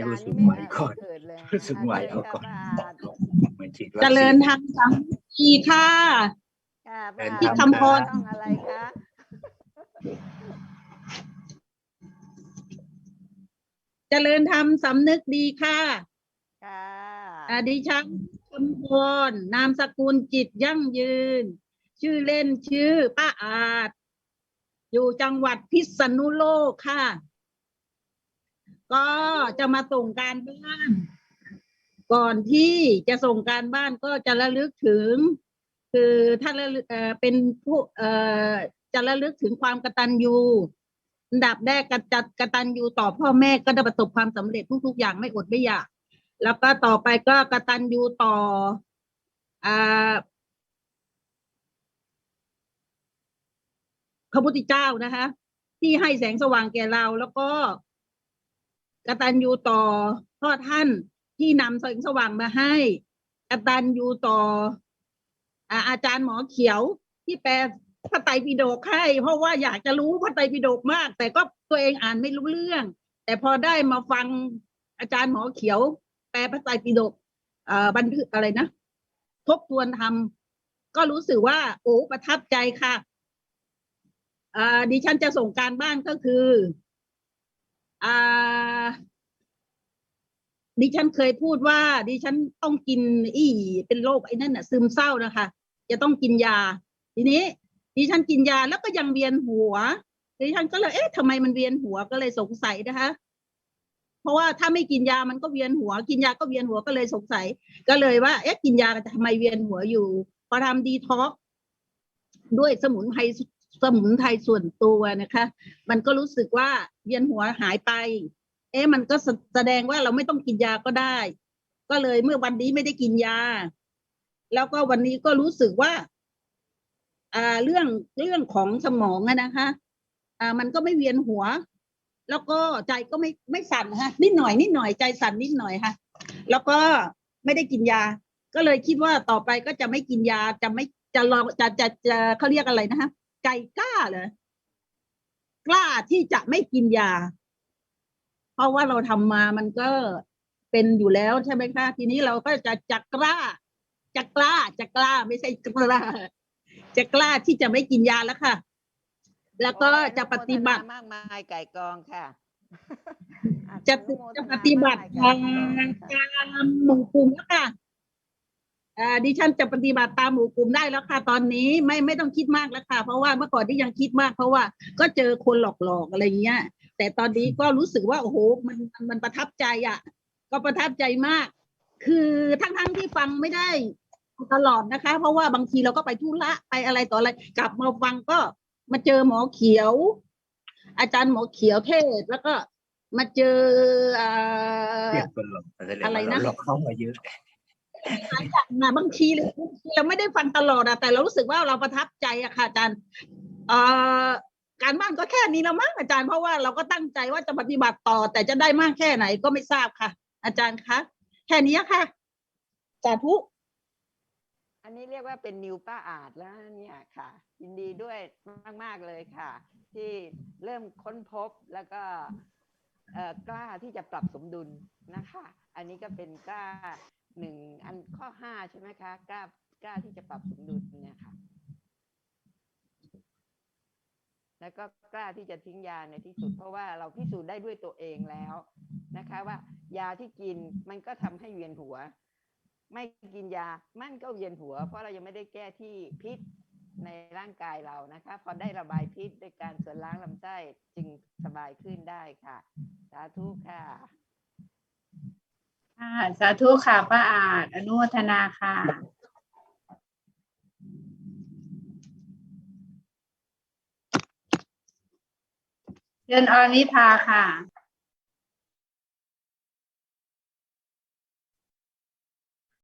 ให้รู้จารย์สึนี่กไม่ไหวเอ่ยก่อนเกิดเลยรู้สึกไหวอะเอาก่อนเชิญค่ะเหมือนฉีดวัคเจซีนริญธรรมสามัคคีค่ะค่ะเชิญป้าที่อาจคำพร ต้องอะไรคะเจริญธรรมสำนึกดีค่ะค่ะอดิฉันคำพรนามสกุลจิตยั่งยืน ชื่อเล่นชื่อป้าอาจ อยู่จังหวัดพิษณุโลกค่ะ ก็จะมาส่งการบ้าน ก่อนที่จะส่งการบ้านก็จะระลึกถึง คือถ้าระลึกเออเป็นผู้เออจะระลึกถึงความกตัญญูอันดับแรกกตักตัญญูต่อพ่อแม่ก็ได้ประสบความสำเร็จทุก ๆ อย่างไม่อดไม่อยาก แล้วก็ต่อไปก็กตัญญูต่ออ่าพระพุทธเจ้านะคะ ที่ให้แสงสว่างแก่เราแล้วก็ กตัญญูต่อพ่อท่านที่นำแสงสว่างมาให้กตัญญูต่ออาอาจารย์หมอเขียวที่แปลพระไตรปิฎกให้เพราะว่าอยากจะรู้พระไตรปิฎกมาก แต่ก็ตัวเองอ่านไม่รู้เรื่อง แต่พอได้มาฟังอาจารย์หมอเขียว แปลพระไตรปิฎกบันทึกอะไรนะ ทบทวนทำก็รู้สึกว่า โอ้ประทับใจค่ะดิฉันจะส่งการบ้านก็คือ อ่าดิฉันเคยพูดว่า ดิฉันต้องกินอีเป็นโรคไอ้นั่นน่ะ ซึมเศร้านะคะ จะต้องกินยา ทีนี้ ดิฉันกินยาแล้วก็ยังเวียนหัว ดิฉันก็เลยเอ๊ะทำไมมันเวียนหัวก็เลยสงสัยนะคะ เพราะว่าถ้าไม่กินยามันก็เวียนหัว กินยาก็เวียนหัวก็เลยสงสัย ก็เลยว่า เอ๊ะกินยาทำไมเวียนหัวอยู่พอทำดีท็อกด้วยสมุนไพรสมุนไพรส่วนตัวนะคะ มันก็รู้สึกว่า เวียนหัวหายไป เอ๊ะมันก็แสดงว่าเราไม่ต้องกินยาก็ได้ ก็เลยเมื่อวันนี้ไม่ได้กินยา แล้วก็วันนี้ก็รู้สึกว่าอ่าเรื่องเรื่องของสมองอะนะคะ อ่ามันก็ไม่เวียนหัว แล้วก็ใจก็ไม่ไม่สั่นฮะนิดหน่อยนิดหน่อยใจสั่นนิดหน่อยค่ะ แล้วก็ไม่ได้กินยา ก็เลยคิดว่าต่อไปก็จะไม่กินยาจะไม่จะลองจะจะจะเขาเรียกอะไรนะคะใจกล้าเลย กล้าที่จะไม่กินยา เพราะว่าเราทำมามันก็เป็นอยู่แล้วใช่ไหมคะทีนี้เราก็จะจะกล้าจะกล้าจะกล้าไม่ใช่กล้า จะกล้าที่จะไม่กินยาแล้วค่ะ แล้วก็จะปฏิบัติมากมายไก่กองค่ะ จะจะปฏิบัติมากตามมงค่ะตามหมู่กลุ่มแล้วค่ะ ดิฉันจะปฏิบัติตามหมู่กลุ่มได้แล้วค่ะตอนนี้ไม่ไม่ต้องคิดมากแล้วค่ะ เพราะว่าเมื่อก่อนที่ยังคิดมาก เพราะว่าก็เจอคนหลอกๆอะไรเงี้ย แต่ตอนนี้ก็รู้สึกว่าโอ้โหมันมันมันประทับใจอะ ก็ประทับใจมาก คือทั้งๆที่ฟังไม่ได้ตลอดนะคะ เพราะว่าบางทีเราก็ไปธุระไปอะไรต่ออะไร กลับมาฟังก็มาเจอหมอเขียว อาจารย์หมอเขียวเทศน์แล้วก็มาเจออ่าเรียกคนหลงแต่เรียกอะไรว่านะหลอกเข้ามาเยอะ หลายอย่างนะบางทีเราไม่ได้ฟังตลอดอะแต่เรารู้สึกว่าเราประทับใจอะค่ะอาจารย์เอ่อการบ้านก็แค่นี้แล้วมั้งอาจารย์เพราะว่าเราก็ตั้งใจว่าจะปฏิบัติต่อ แต่จะได้มากแค่ไหนก็ไม่ทราบค่ะ อาจารย์คะแค่นี้ค่ะสาธุอันนี้เรียกว่าเป็นนิวป้าอาจแล้วเนี่ยค่ะ ยินดีด้วยมาก ๆ เลยค่ะ ที่เริ่มค้นพบแล้วก็กล้าที่จะปรับสมดุลนะคะ อันนี้ก็เป็นกล้า หนึ่งอันข้อห้าใช่ไหมคะกล้ากล้าที่จะปรับสมดุลเนี่ยค่ะ แล้วก็กล้าที่จะทิ้งยาในที่สุด เพราะว่าเราพิสูจน์ได้ด้วยตัวเองแล้วนะคะ ว่ายาที่กินมันก็ทำให้เวียนหัว ไม่กินยามันก็เวียนหัว เพราะเรายังไม่ได้แก้ที่พิษในร่างกายเรานะคะ พอได้ระบายพิษด้วยการส่วนล้างลำไส้จึงสบายขึ้นได้ค่ะ สาธุค่ะ ค่ะสาธุค่ะป้าอาจอนุโมทนาค่ะ เชิญอรนิพาค่ะ